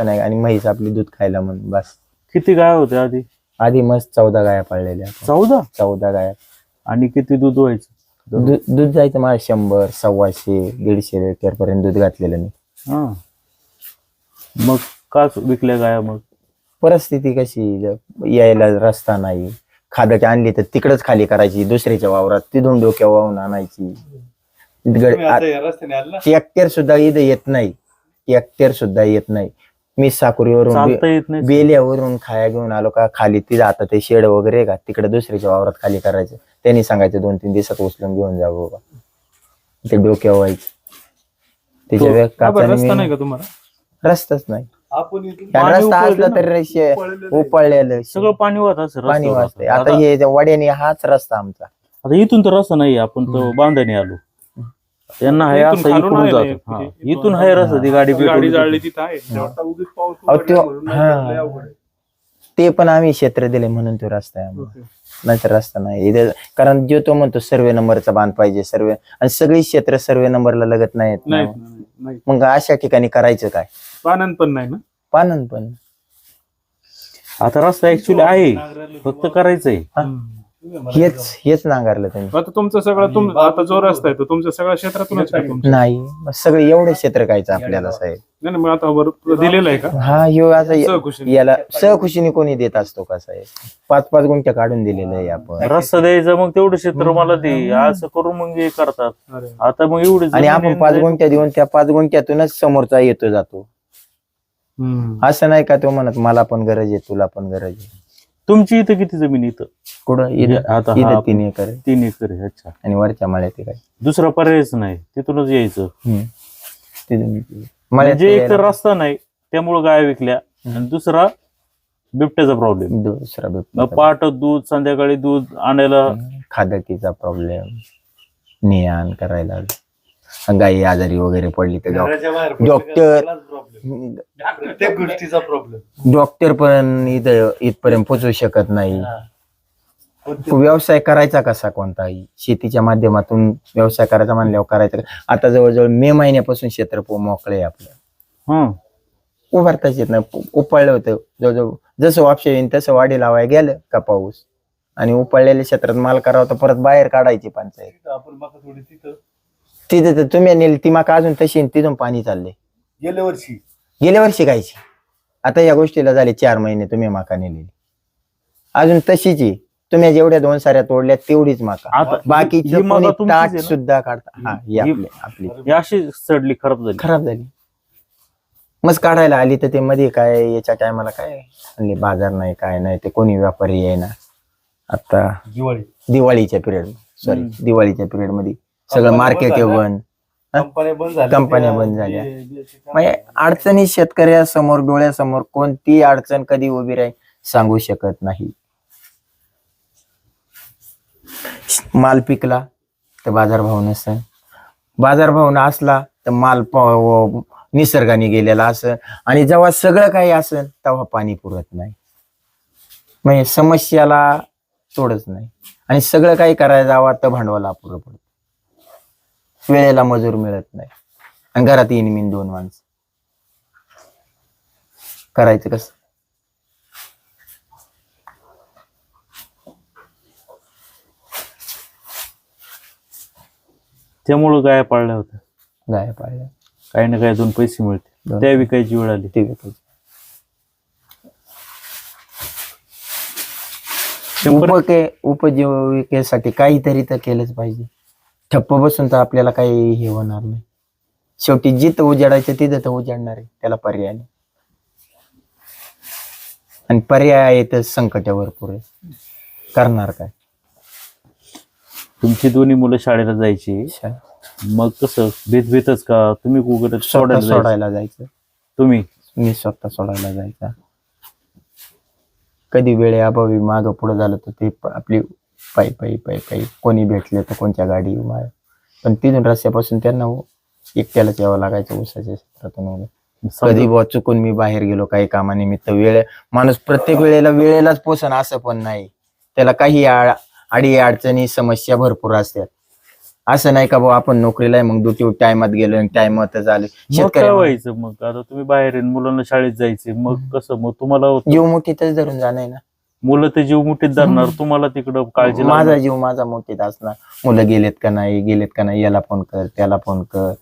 आहे आणि म्हैस आपली दूध खायला म्हणून बस. किती गाय होत्या आधी? आधी मस्त चौदा गाया पाळलेल्या. चौदा? चौदा गाया. आणि किती दूध व्हायचं? दूध दूध जायचं मला शंभर सव्वाशे दीडशे लिटर पर्यंत दूध घातलेलं मी. हा. मग का विकल्या गाया मग? परिस्थिती कशी? ज- यायला रस्ता नाही. खादक आणली तर तिकडच खाली करायची दुसऱ्याच्या वावरात तिथून डोक्या वाहून आणायची. गड- आ- ट्रॅक्टर सुद्धा इथं येत नाही. ट्रॅक्टर सुद्धा येत नाही. मी साकुरीवरून चालता बे- येत नाही. बेल्यावरून खाया घेऊन आलो का खाली तिथं आता ते शेड वगैरे आहे का? तिकडे दुसऱ्याच्या वावरात खाली करायचं. त्यांनी सांगायचं दोन तीन दिवसात उचलून घेऊन जा बाबा. ते डोक्या व्हायचं. त्याच्या तो- वेळेस का बरं, रस्ता नाही का तुम्हाला? रस्ताच नाही. आपण इथून कारण पाणी रस्ता असला ना. तरी शे- उपळलेलं उपळलेलं सगळं पाणी वाहत असेल पाणी रस्त्यावर आता. आता हे वड्याने हाच रस्ता आमचा. आता इथून तर रस्ता नाही आपण तो बांधाने आलो. त्यांना इथून असं खालून इकडून आहे ना, जातो. हा. इथून- इथून आहे रस्ता ती गाडी गाडी जाळली तिथे. तिथं आहे. जेव्हा उगीच पाऊस अहो, उघडला त्यो- म्हणून हा. नाही तर लय अवघड आहे. ते पण आम्ही क्षेत्र दिले म्हणून तो रस्ता आहे आम्हाला. नाहीतर रस्ता नाही. इथे कारण जो तो म्हणतो सर्वे नंबरचा बांध पाहिजे सर्वे. आणि सगळी क्षेत्र सर्वे नंबरला लगत नाहीत ना. नाही नाही, नाही मग अशा ठिकाणी करायचं काय? पानन पण नाही ना? पानन पण. आता रस्ता ऍक्च्युली आहे. फक्त करायचंय. हेच हेच नांगरलं त्यांनी. आता तुमचं सगळं तुम आता जो रस्ता आहे तो तुमच्या सगळ्या क्षेत्रातूनच तुमचं नाही मग सगळं एवढं क्षेत्र कायचं आपल्याला साहेब? नाही नाही, मग आता वर दिलेलं आहे का? हा ह्यो आता सहकुशीने. याला सहखुशीने कोणी देत असतो का साहेब? पाच पाच गुंठ्या काढून दिलेलं आहे आपण. रस्ता द्यायचा मग तेवढं क्षेत्र मला दे. असं करून मग हे करतात. अरे. आता मग एवढे आणि आपण पाच गुंठ्या देऊन त्या पाच गुंठ्यातूनच समोरचा येतो जातो. हम्म. असं नाही का तो म्हणत मला पण गरज आहे तुला पण गरज आहे. तुमची इथं किती जमीन इथं? कुठं? इथं आता हा इथं तीन एकर आहे. तीन एकर आहे अच्छा. आणि वरच्या माळ्यात ते काय दुसरा पर्यायच नाही तिथूनच यायचं. हम्म. मळ्यात म्हणजे ते एक तर रस्ता नाही त्यामुळे गाय विकल्या. आणि दुसरा बिबट्याचा प्रॉब्लेम दुसरा मग बिबट्याचा पाट दूध संध्याकाळी दूध आणायला खादकीचा प्रॉब्लेम नियान करायला गाई आजारी वगैरे पडली तर डॉक्टर प्रत्येक गोष्टीचा प्रॉब्लेम डॉक्टर पण इथं इथपर्यंत पोचू शकत नाही. व्यवसाय करायचा कसा कोणताही शेतीच्या माध्यमातून व्यवसाय करायचा म्हणल्यावर करायचा का? आता जवळजवळ मे महिन्यापासून क्षेत्र पो- मोकळे आहे आपलं. हं. उभारताच येत नाही. उपळलं होतं. जवळजवळ जसं वापशे येईन तसं वाढी लावाय गेलं का पाऊस? आणि उपळलेल्या क्षेत्रात माल करावा तर परत बाहेर काढायची पंचायत. आपण मका थोडी तिथं. तिथे तर तुम्ही नेली ती माका अजून तशी तिथून पाणी चालले गेल्या वर्षी. गेल्या वर्षी कायची आता या गोष्टीला झाले चार महिने तुम्ही माका नेलेली. अजून तशीच आहे. तुम्ही जेवढ्या दोन साऱ्या तोडल्या तेवढीच माका. आता बाकीचं ही मका ताट ना? सुद्धा काढता. हा ही ही- आपली आपली. ही अशी सडली खराब झाली. खराब झाली. मग काढायला आली तर ते मध्ये काय याच्या टायमाला काय? म्हणले बाजार नाही काय नाही ते कोणी व्यापारी आहे ना? आता दिवाळी. दिवाळीच्या पिरियड सॉरी. दिवाळीच्या पिरियडमध्ये सगळं मार्केट बंद कंपन्या बंद झाल्या कंपन्या बंद म्हणजे अडचणी शेतकऱ्यासमोर डोळ्यासमोर कोणती अडचण कधी उभी राहील सांगू शकत नाही. माल पिकला तर बाजारभाव नसेल. बाजारभाव असला तर माल निसर्गाने गेलेला असेल. आणि जेव्हा सगळं काही असेल तेव्हा पाणी पुरत नाही. म्हणजे समस्याला तोडच नाही. आणि सगळं काही करायला जावं तर भांडवल अपुरं पडतं. वेळेला मजूर मिळत नाही. आणि घरात येईन मीन दोन माणसं. करायचं कसं? त्यामुळं गाय पाळल्या होत्या. गाय पाळल्या. काही ना काही दोन पैसे मिळते दोन. त्या विकायची वेळ आली. ते विकायचं. शंभर उपके उपजीविकेसाठी काहीतरी तर केलंच पाहिजे. ठप्प बसून तर आपल्याला काही हे होणार नाही. शेवटी जिथं उजाडायचं तिथं तर उजाडणार आहे. त्याला पर्याय नाही. आणि पर्याय आहे तर संकट भरपूर आहे. करणार काय? तुमची दोन्ही मुलं शाळेला जायची. मग कसं? भेटच का? तुम्ही स्वतः सोडायला जायचं? सोडायला जायचं. तुम्ही? मी स्वतः सोडायला जायचा. कधी वेळे अभावी मागं पुढं झालं तर ते आपली पायी पायी पायी पायी. कोणी भेटले तर कोणत्या गाडी माय पण तिथून रस्त्यापासून त्यांना उ- एकट्यालाच यावं लागायचं उसाच्या क्षेत्रातून वगैरे. कधी बुवा चुकून मी बाहेर गेलो काही कामानिमित्त वेळ माणूस प्रत्येक वेळेला वेळेलाच पोचन असं पण नाही. त्याला काही आ- अडी अडचणी समस्या भरपूर असतात. असं नाही का भाऊ आपण नोकरीला आहे मग ड्युटी टायमात गेलो टायमात आले मग काय शेतकरी व्हायचं मग? आता तुम्ही बाहेर आहे, मुलांना शाळेत जायचे मग कसं? मग तुम्हाला जीव मुठीतच धरून जाणार ना. मुलं ते जीव मुठीत धरणार. तुम्हाला तिकडं काळजी माझा. जीव माझा मोठीत असणार. मुलं गेलेत का नाही गेलेत का नाही याला फोन कर त्याला फोन कर.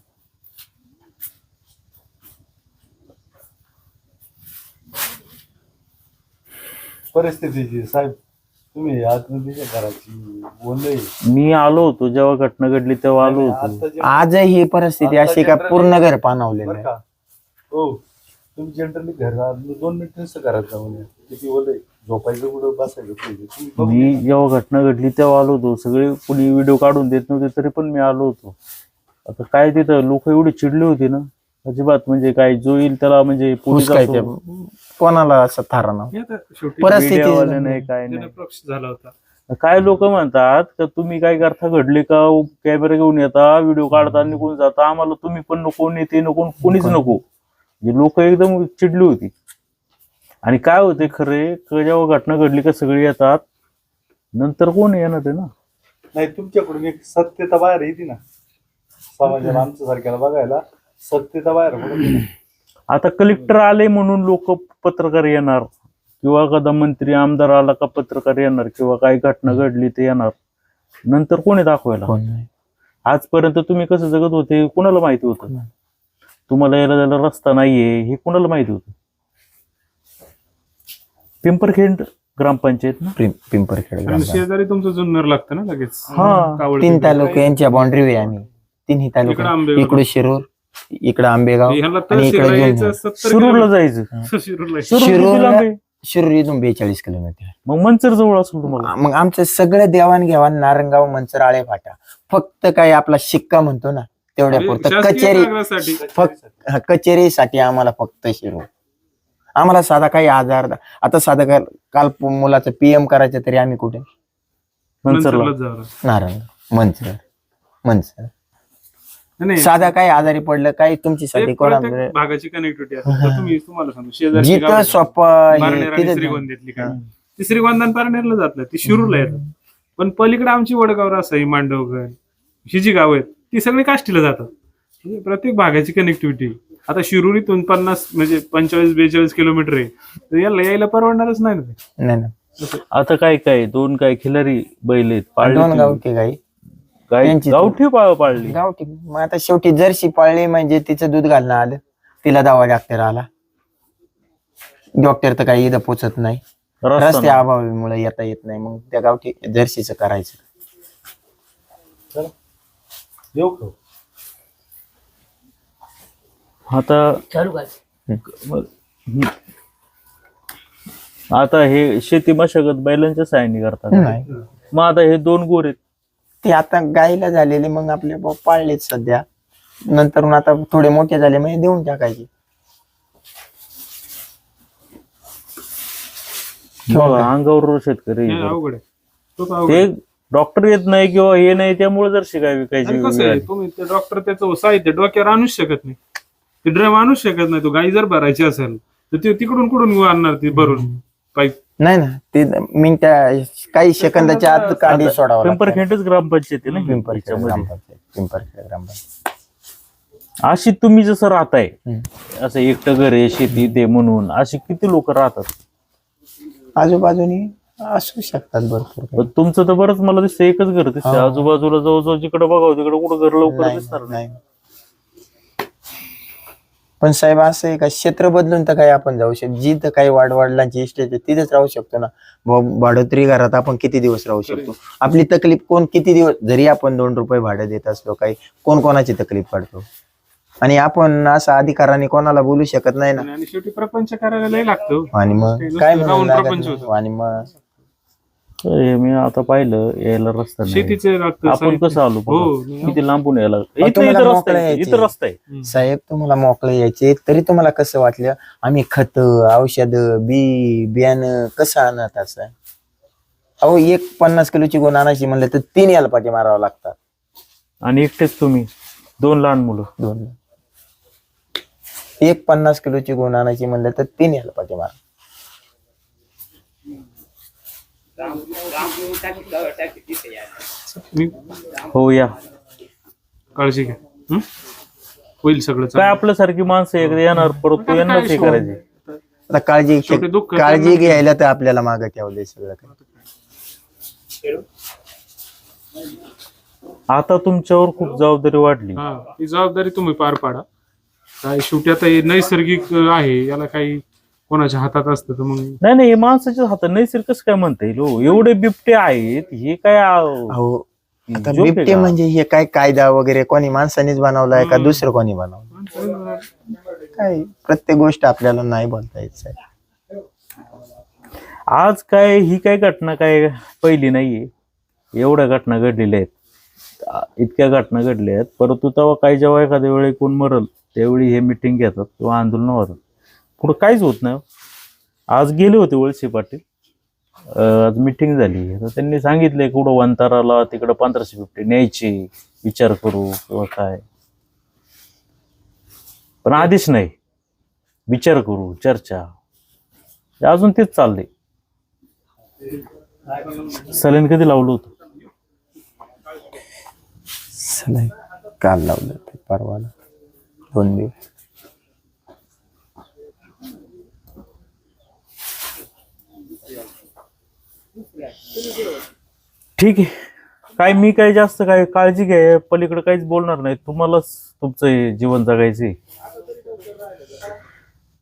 परिस्थितीची साहेब तुम्ही बोलले. मी आलो होतो जेव्हा घटना घडली तेव्हा आलो होतो. आता जे- आज ही परिस्थिती अशी का पूर्ण घर पाणवलेलं बरं आहे? का? हो तुम्ही जनरली घरात दोन मिनिट नुसतं घरात जाऊन या. किती बोलले? झोपायचं कुठं बसायचं तुम्ही मी या. जेव्हा घटना घडली तेव्हा आलो होतो. सगळे कुणी व्हिडिओ काढून देत नव्हते तरी पण मी आलो होतो. आता काय तिथं लोक एवढी चिडली होती ना? अजिबात म्हणजे काय जो येईल त्याला म्हणजे पोलीस काय ते असो, कोणाला असं थारा हे आता शेवटी परिस्थिती- मीडियावाले नाही काय नाही. पक्ष झाला होता. काय लोक म्हणतात का तुम्ही काय करता? घडले का? कॅमेरा घेऊन येता व्हिडिओ काढता निघून जाता. आम्हाला तुम्ही पण नको नेते नको कोणीच नको. म्हणजे लोक एकदम चिडली होती. आणि काय होते खरे का जेव्हा घटना घडली का सगळे येतात नंतर कोण येणार आहे ना? नाही तुमच्याकडून एक सत्यता बाहेर येते ना. समाजाला आमच्या सारख्याला बघायला सत्यता बाहेर पडत ना. आता कलेक्टर आले म्हणून लोक पत्रकार येणार किंवा एखादा मंत्री आमदार आला का पत्रकार येणार किंवा काही घटना घडली ते येणार. नंतर कोणी दाखवायला? कोण नाही. आजपर्यंत तुम्ही कसं जगत होते कुणाला माहिती होतं? तुम्हाला यायला जायला रस्ता नाहीये हे कुणाला माहिती होतं? पिंपरखेड ग्रामपंचायत ना पिं- पिंपरखेड आणि ग्रामपंचायत. शेजारी तुमचं जुन्नर लागतं ना लगेच हा. कावळी तीन. तालुके यांच्या बाउंड्री आहे आम्ही तिन्ही इकडं तालुके आंबेगाव. इकडे शिरूर इकडे आंबेगाव ह्याला तर आणि इकडे शिरायचं जुन्नर. 70 शिरूरला किलोमीटर. जायचं शिरूरला शिरूर किती शिरूरला- लांब आहे? शिरूर इथून बेचाळीस किलोमीटर मग मंचर जवळ असेल तुम्हाला मग आमचं सगळं देवाणघेवाण नारंगाव मंचर आळे फाटा फक्त काय आपला शिक्का म्हणतो ना तेवढ्या पुरतं शासकीय कचेरी कागदासाठी फक्त हा, कचेरीसाठी आम्हाला फक्त शिरूर आम्हाला साधा काही आजार आता साधा काल काल मुलाचं पीएम करायचं तरी आम्ही कुठे? मंचर मंचर नाही साधा काही आजारी पडलं काही कोणा प्रत्येक भागाची कनेक्टिव्हिटी तुम्हाला जिथं सोपं ती श्रीगोंदा पारनेरला जात नाही ती शिरूरला येतात. पण पलीकडे आमची वडगाव रासाई मांडवगड ही जी गाव आहेत ती सगळी काष्टीला जातात. म्हणजे प्रत्येक भागाची कनेक्टिव्हिटी आता शिरूरीतून पन्नास म्हणजे पंचेचाळीस बेचाळीस किलोमीटर आहे. तर याला यायला परवडणारच नाही ना ते. नाही आता काय काय? दोन काय खिलारी बैल आहेत पाळले दोन तुम्ही. गावठी गाई. गाय गावठी पाळ पाळली? गावठी. मग आता शेवटी जर्सी पाळली म्हणजे तिचं दूध घालणं आलं. तिला दवा डॉक्टर आला. डॉक्टर तर काही इथं पोचत नाही. रस्ता रस्ते नाही. अभावामुळे येता येत नाही. मग त्या गावठी जर्सीचं करायचं. येऊ का? आता मग- हम्म. आता हे शेती मशागत बैलांच्या साहाय्याने करतात नाही मग आता हे दोन गोर आहेत ते आता गाईला झालेले मग आपले भाऊ पाळलेत सध्या नंतर आता थोडे मोठे झाले म्हणजे देऊन टाकायचे बघा, अंगावर शेतकरी हे आहेत. अवघड आहे खूप अवघड ते. डॉक्टर येत नाही किंवा हे नाही त्यामुळे जर शिकाय विकायची आणि कसं वेळ आहे आली. तुम्ही ते डॉक्टर त्याचं साहित्य डोक्यावर आणूच शकत नाही ते ड्रम आणूच शकत नाही तो गाई जर भरायची असेल तर ते तिकडून कुठून आणणार ती भरून पाईप नाही ना ते मिनिटा काही सेकंदाच्या आत कांडी सोडावं लागतं. पिंपरखेडच ग्रामपंचायत ना पिंपरखेड. ग्रामपंचायत पिंपरखेड ग्रामपंचायत अशी तुम्ही जसं राहताय. असं एकटं घर आहे शेती ते म्हणून अशी किती लोक राहतात आजूबाजूनी असू शकतात भरपूर काही. पण तुमचं तर बरंच मला दिसतं एकच घर दिसतं हो. आजूबाजूला जवळजवळ जिकडे बघावं तिकडे कुठं घर लवकर नाही, दिसणार नाही नाही. पण साहेब असं आहे का? क्षेत्र बदलून तर काही आपण जाऊ शकतो जिथं काही वाडवडिलांची इस्टेट आहे तिथेच राहू शकतो ना. भाडोत्री घरात आपण किती दिवस राहू शकतो? आपली तकलीफ कोण किती दिवस जरी आपण दोन रुपये भाडं देत असलो काही कोण कोणाची तकलीफ पडतो? आणि आपण असं अधिकाराने कोणाला बोलू शकत नाही ना? आणि शेवटी प्रपंच करायला लय लागतो. आणि मग काय म्हणून लागत नाही. आणि मग तर हे मी आता पाहिलं यायला रस्ता नाही शेतीचे लागतं आपण साहित्य. कसं आलो बघा. हो किती लांबून यायला. इथं तुम्हाला इथं रस्ता मोकळं आहे यायचे. इथं रस्ता आहे हम्म. साहेब तुम्हाला मोकळे यायचे तरी तुम्हाला कसं वाटलं आम्ही खत औषध बी बियाणं कसं आणत असं अहो एक पन्नास किलोची गुण आणायची म्हणलं तर तीन याला पाठी मारावं लागतात आणि एकटेच तुम्ही दोन लहान मुलं दोन एक पन्नास किलोची गुण आणायची म्हणलं तर तीन याला पाठी मारा मी हो या. काळजी घ्या. हं? होईल सगळं काय चांगलं. आपल्यासारखी माणसं एकदा येणार परत तू यांनाच हे करायचे? आता काळजी शेवटी दुःख काळजी घ्यायला तर आपल्याला मागं ठेवलंय सगळं काही. आता तुमच्यावर खूप जबाबदारी वाढली. हा ती जबाबदारी तुम्ही पार पाडा. काय शेवटी आता हे नैसर्गिक आहे याला काही कोणाच्या हातात असतं तर मग नाही नाही हे माणसाच्या हातात. नैसर्गिक कसं काय म्हणता येईल हो? एवढे बिबटे आहेत हे काय आ- अहो आता joke आहे बिबटे का? म्हणजे हे काय कायदा वगैरे कोणी माणसानेच बनवलाय का दुसरं कोणी बनवलं? काय प्रत्येक गोष्ट आपल्याला नाही बोलता येत साहेब. आज काय ही काय घटना काय पहिली नाहीये. एवढ्या घटना घडलेल्या आहेत. आ- इतक्या घटना घडल्या आहेत. परंतु तेव्हा काही जेव्हा एखाद्या वेळी कोण मरल त्यावेळी हे मिटिंग घेतात किंवा आंदोलन होतात. पुढं काहीच होत नाही. हो. आज गेले होते वळसे पाटील. आज मिटिंग झाली. तर त्यांनी सांगितलंय कुठं वंताराला तिकडं पंधराशे फिफ्टी न्यायचे. विचार करू किंवा काय. पण आधीच नाही. विचार करू चर्चा. अजून तेच चाललंय. सलेन कधी लावलं होतं? चला, काल लावलं ते परवाला दोन दिवस. ठीक आहे. काय मी काय जास्त काय काळजी घ्या पलीकडे काहीच बोलणार नाही. तुम्हालाच तुमचं जीवन जीवन आहे